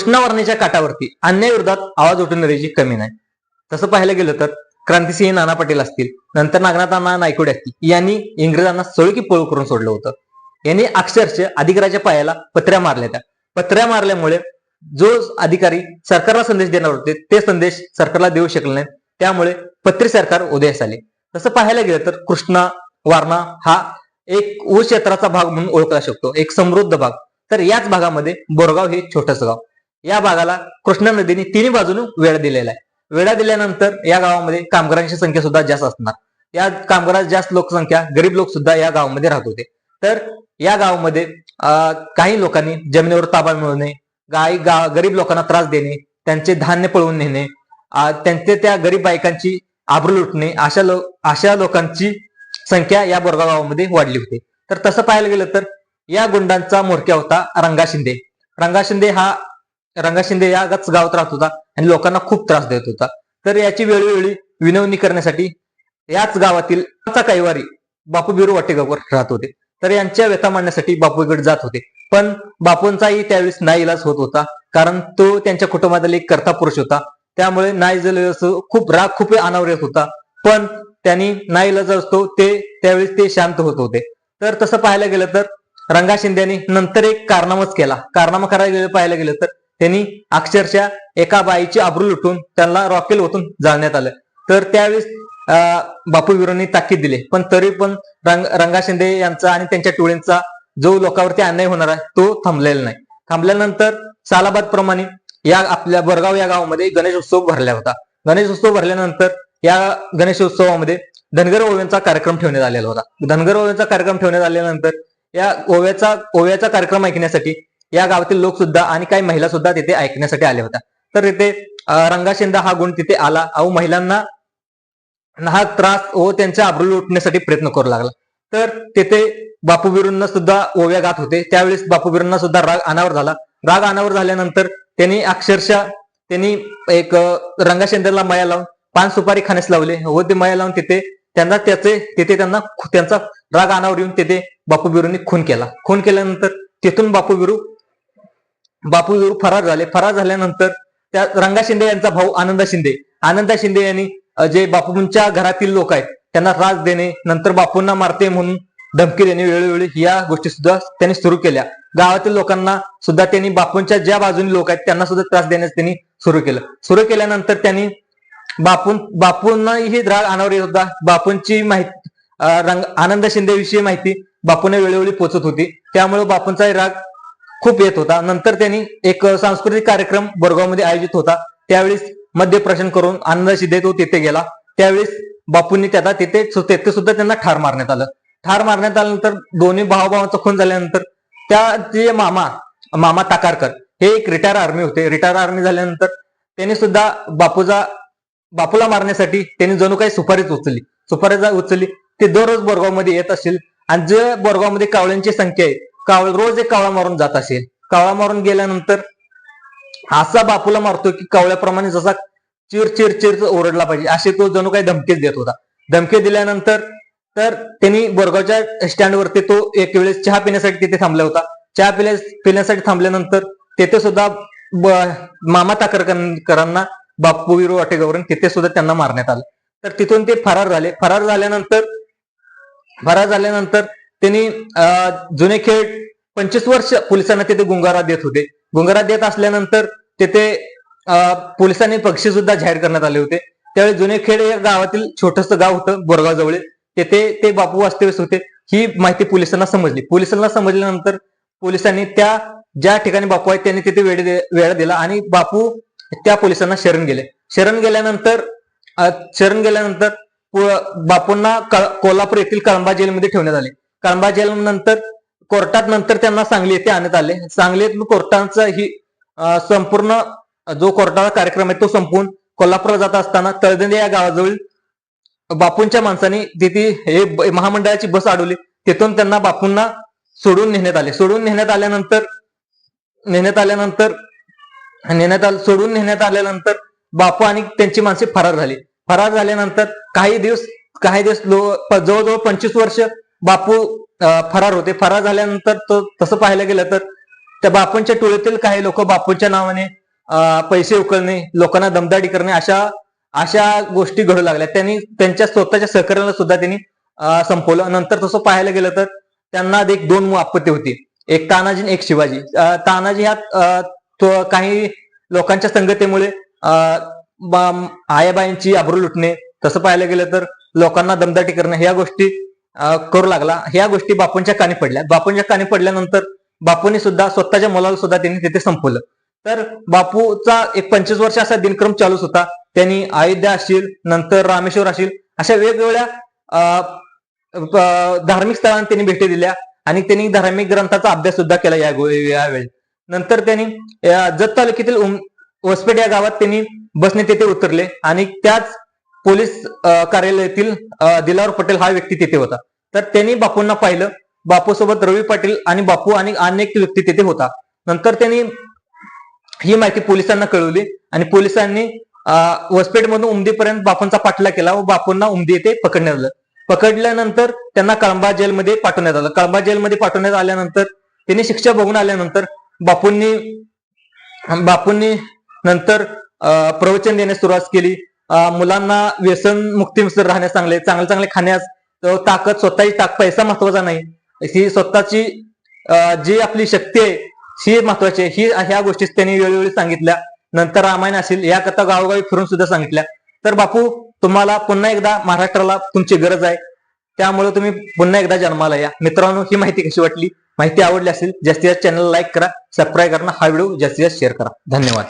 कृष्णावर्णीच्या काठावरती अन्यायविरोधात आवाज उठवणाऱ्याची कमी नाही. तसं पाहायला गेलं तर क्रांतिसिंह नाना पटेल असतील नंतर नागनाथ अण्णा असतील यांनी इंग्रजांना सळकी पळू करून सोडलं होतं. यांनी अक्षरशः अधिकाऱ्याच्या पायाला पत्र्या मारल्या त्या. पत्र्या मारल्यामुळे जो अधिकारी सरकारला संदेश देणार होते ते संदेश सरकारला देऊ शकले नाही त्यामुळे पत्रे सरकार उदयास आले. तसं पाहायला गेलं तर कृष्णा वारणा हा एक ऊस क्षेत्राचा भाग म्हणून ओळखला शकतो एक समृद्ध भाग. तर याच भागामध्ये बोरगाव हे छोटस गाव. या भागाला कृष्णा नदीने तिन्ही बाजूने वेळ दिलेला आहे. वेळा दिल्यानंतर या गावामध्ये कामगारांची संख्या सुद्धा जास्त असणार. या कामगारात जास्त लोकसंख्या गरीब लोक सुद्धा या गावामध्ये राहत होते. तर या गावामध्ये काही लोकांनी जमिनीवर ताबा मिळवणे गाई गा गरीब लोकांना त्रास देणे त्यांचे धान्य पळवून नेणे त्यांचे त्या गरीब बायकांची आबरू लुटणे अशा लो अशा लोकांची संख्या या बोरगाव गावामध्ये वाढली होती. तर तसं पाहायला गेलं तर या गुंडांचा म्होरक्या होता रंगा शिंदे. रंगा शिंदे हा रंगा शिंदे याच गावात राहत होता आणि लोकांना खूप त्रास देत होता. तर याची वेळोवेळी विनवणी करण्यासाठी याच गावातील कैवारी बापू बिरू वाटेगावकर राहत होते. तर यांच्या व्यथा मांडण्यासाठी बापूकडे जात होते. पण बापूंचाही त्यावेळेस नाईलाज होत होता. कारण तो त्यांच्या कुटुंबातील एक कर्ता पुरुष होता. त्यामुळे नाईलाज असं खूप राग खूप अनावर येत होता. पण त्यांनी नाईलाज असतो ते त्यावेळेस ते शांत होत होते. तर तसं पाहायला गेलं तर रंगा शिंदेनी नंतर एक कारनामाच केला. कारनामा करायला गेलं पाहायला गेलं तर त्यांनी अक्षरशः एका बाईची आबरू लुटून त्यांना रॉकेल ओतून जाळण्यात आलं. तर त्यावेळेस अं, बापू विरोनी ताकीद दिले. पण तरी पण रंग रंगा शिंदे यांचा आणि त्यांच्या टोळींचा जो लोकांवरती अन्याय होणार आहे तो थांबलेला नाही. थांबल्यानंतर सालाबाद प्रमाणे या आपल्या बरगाव या गावामध्ये गणेश उत्सव भरला होता. गणेश उत्सव भरल्यानंतर या गणेश उत्सवामध्ये धनगर ओव्यांचा कार्यक्रम ठेवण्यात आलेला होता. धनगर ओव्यांचा कार्यक्रम ठेवण्यात आल्यानंतर या ओव्याचा ओव्याचा कार्यक्रम ऐकण्यासाठी या गावातील लोक सुद्धा आणि काही महिला सुद्धा तिथे ऐकण्यासाठी आल्या होत्या. तर तिथे रंगाशिंदा हा गुण तिथे आला. अहो महिलांना हा त्रास व त्यांच्या आबरू लुटण्यासाठी प्रयत्न करू लागला. तर तिथे बापू बिरूंना सुद्धा ओव्या गात होते. त्यावेळेस बापू बिरूंना सुद्धा राग अनावर झाला. राग अनावर झाल्यानंतर त्यांनी अक्षरशः त्यांनी एक अं, रंगाशेंदरला माया लावून पान सुपारी खाण्यास लावले व ते माया लावून तिथे त्यांना त्याचे तिथे त्यांना त्यांचा राग अनावर येऊन तिथे बापू बिरूंनी खून केला. खून केल्यानंतर तिथून बापू बिरू बापू फरार झाले. फरार झाल्यानंतर त्या रंगा शिंदे यांचा भाऊ आनंदा शिंदे. आनंदा शिंदे यांनी जे बापूंच्या घरातील लोक आहेत त्यांना त्रास देणे नंतर बापूंना मारते म्हणून धमकी देणे वेळोवेळी या गोष्टी सुद्धा त्यांनी सुरू केल्या. गावातील लोकांना सुद्धा त्यांनी बापूंच्या ज्या बाजूने लोक आहेत त्यांना सुद्धा त्रास देण्यास त्यांनी सुरू केलं. सुरू केल्यानंतर त्यांनी बापून बापूंनाही राग अनावर येत होता. बापूंची माहिती रंग आनंद शिंदे विषयी माहिती बापूंना वेळोवेळी पोचत होती. त्यामुळे बापूंचाही राग खूप येत होता. नंतर त्यांनी एक सांस्कृतिक कार्यक्रम बोरगावमध्ये आयोजित होता. त्यावेळेस मध्यप्रशन करून आनंद शिंदे होते तिथे गेला. त्यावेळेस बापूंनी त्याला तिथे तेथे सुद्धा त्यांना ठार मारण्यात आलं. ठार मारण्यात आल्यानंतर दोन्ही भावाभावांचा खून झाल्यानंतर त्या जे मामा मामा ताकारकर हे एक रिटायर आर्मी होते. रिटायर आर्मी झाल्यानंतर त्यांनी सुद्धा बापूचा बापूला मारण्यासाठी त्यांनी जणू काही सुपारीच उचलली. सुपारी उचलली. ते दररोज बोरगावमध्ये येत असेल आणि जे बोरगावमध्ये कावळ्यांची संख्या आहे कावळ रोज एक कावळा मारून जात असेल. कावळा मारून गेल्यानंतर असा बापूला मारतो की कावळ्याप्रमाणे जसा चिर चिर चिर ओरडला पाहिजे. असे तो जणू काही धमकीच देत होता. धमकी दिल्यानंतर तर त्यांनी बोरगावच्या स्टँडवरती तो एक वेळेस चहा पिण्यासाठी तिथे थांबला होता. चहा पिल्या पिण्यासाठी थांबल्यानंतर तिथे सुद्धा मामा ताकरकरांना बापू विरू वाटेगावरून तिथे सुद्धा त्यांना मारण्यात आलं. तर तिथून ते फरार झाले. फरार झाल्यानंतर फरार झाल्यानंतर त्यांनी अं, जुने खेळ पंचवीस वर्ष पोलिसांना तिथे गुंगारा देत होते. गुंगारा देत असल्यानंतर तिथे अं, पोलिसांनी पक्षी सुद्धा जाहीर करण्यात आले होते. त्यावेळी जुने खेड या गावातील छोटस गाव होतं बोरगाव जवळ तेथे ते बापू वास्तव्यस होते. ही माहिती पोलिसांना समजली. पोलिसांना समजल्यानंतर पोलिसांनी त्या ज्या ठिकाणी बापू आहेत त्यांनी तिथे वेळ दे- वेळ दिला आणि बापू त्या पोलिसांना शरण गेले. शरण गेल्यानंतर शरण गेल्यानंतर बापूंना कोल्हापूर येथील कळंबा जेलमध्ये ठेवण्यात आले. कळंबा जेल नंतर कोर्टात नंतर त्यांना सांगली येथे आणण्यात आले. सांगली येथून कोर्टाचा ही संपूर्ण जो कोर्टाचा कार्यक्रम आहे तो संपून कोल्हापूरला जात असताना तळदंडे या गावाजवळ बापूंच्या माणसांनी तिथे हे महामंडळाची बस अडवली तिथून त्यांना बापूंना सोडून नेण्यात आले. सोडून नेण्यात आल्यानंतर नेण्यात आल्यानंतर नेण्यात आले सोडून नेण्यात आल्यानंतर बापू आणि त्यांची माणसे फरार झाली. फरार झाल्यानंतर काही दिवस काही दिवस जवळजवळ पंचवीस वर्ष बापू फरार होते. फरार झाल्यानंतर तो तसं पाहायला गेलं तर त्या बापूंच्या टोळीतील काही लोक बापूंच्या नावाने पैसे उकळणे लोकांना दमदाटी करणे अशा अशा गोष्टी घडू लागल्या. त्यांनी त्यांच्या स्वतःच्या सहकार्याला सुद्धा त्यांनी संपवलं. नंतर तसं पाहायला गेलं तर त्यांना एक दोन आपत्ती होती. एक तानाजी एक शिवाजी. तानाजी ह्या काही लोकांच्या संगतीमुळे अं, आयाबाईंची आबरू लुटणे तसं पाहायला गेलं तर लोकांना दमदाटी करणे ह्या गोष्टी करू लागला. ह्या गोष्टी बापूंच्या कानी पडल्या. बापूंच्या कानी पडल्यानंतर बापूंनी सुद्धा स्वतःच्या मुलाला सुद्धा त्यांनी तिथे संपवलं. तर बापूचा एक पंचवीस वर्ष असा दिनक्रम चालूच होता. त्यांनी अयोध्या असतील नंतर रामेश्वर असतील अशा वेगवेगळ्या अं, धार्मिक स्थळांना त्यांनी भेटी दिल्या आणि त्यांनी धार्मिक ग्रंथाचा अभ्यास सुद्धा केला या गो- यावेळी नंतर त्यांनी जत तालुक्यातील उम- वसपेट या गावात त्यांनी बसने तिथे उतरले आणि त्याच पोलीस कार्यालयातील दिलावर पटेल हा व्यक्ती तिथे होता. तर त्यांनी बापूंना पाहिलं. बापूसोबत रवी पाटील आणि बापू आणि अनेक व्यक्ती तिथे होता. नंतर त्यांनी ही माहिती पोलिसांना कळवली आणि पोलिसांनी वसपेठमधून उमदीपर्यंत बापूंचा पाठला केला व बापूंना उमदी येथे पकडण्यात आलं. पकडल्यानंतर त्यांना कळंबा जेलमध्ये पाठवण्यात आलं. कळंबा जेलमध्ये पाठवण्यात आल्यानंतर त्यांनी शिक्षा बघून आल्यानंतर बापूंनी बापूंनी नंतर अं, प्रवचन देण्यास सुरुवात केली. मुलांना व्यसन मुक्तीनुसार राहण्यास चांगले चांगले चांगले खाण्यास ताकद स्वतःची ताक पैसा महत्त्वाचा नाही. ही स्वतःची जी आपली शक्ती आहे ही महत्वाची आहे. ही ह्या गोष्टी त्यांनी वेळोवेळी सांगितल्या. नंतर रामायण असेल या कथा गावोगावी फिरून सुद्धा सांगितल्या. तर बापू तुम्हाला पुन्हा एकदा महाराष्ट्राला तुमची गरज आहे. त्यामुळे तुम्ही पुन्हा एकदा जन्माला या. मित्रांनो ही माहिती कशी वाटली? माहिती आवडली असेल जास्तीत जास्त चॅनल लाईक करा सबस्क्राईब करा हा व्हिडिओ जास्तीत जास्त शेअर करा. धन्यवाद.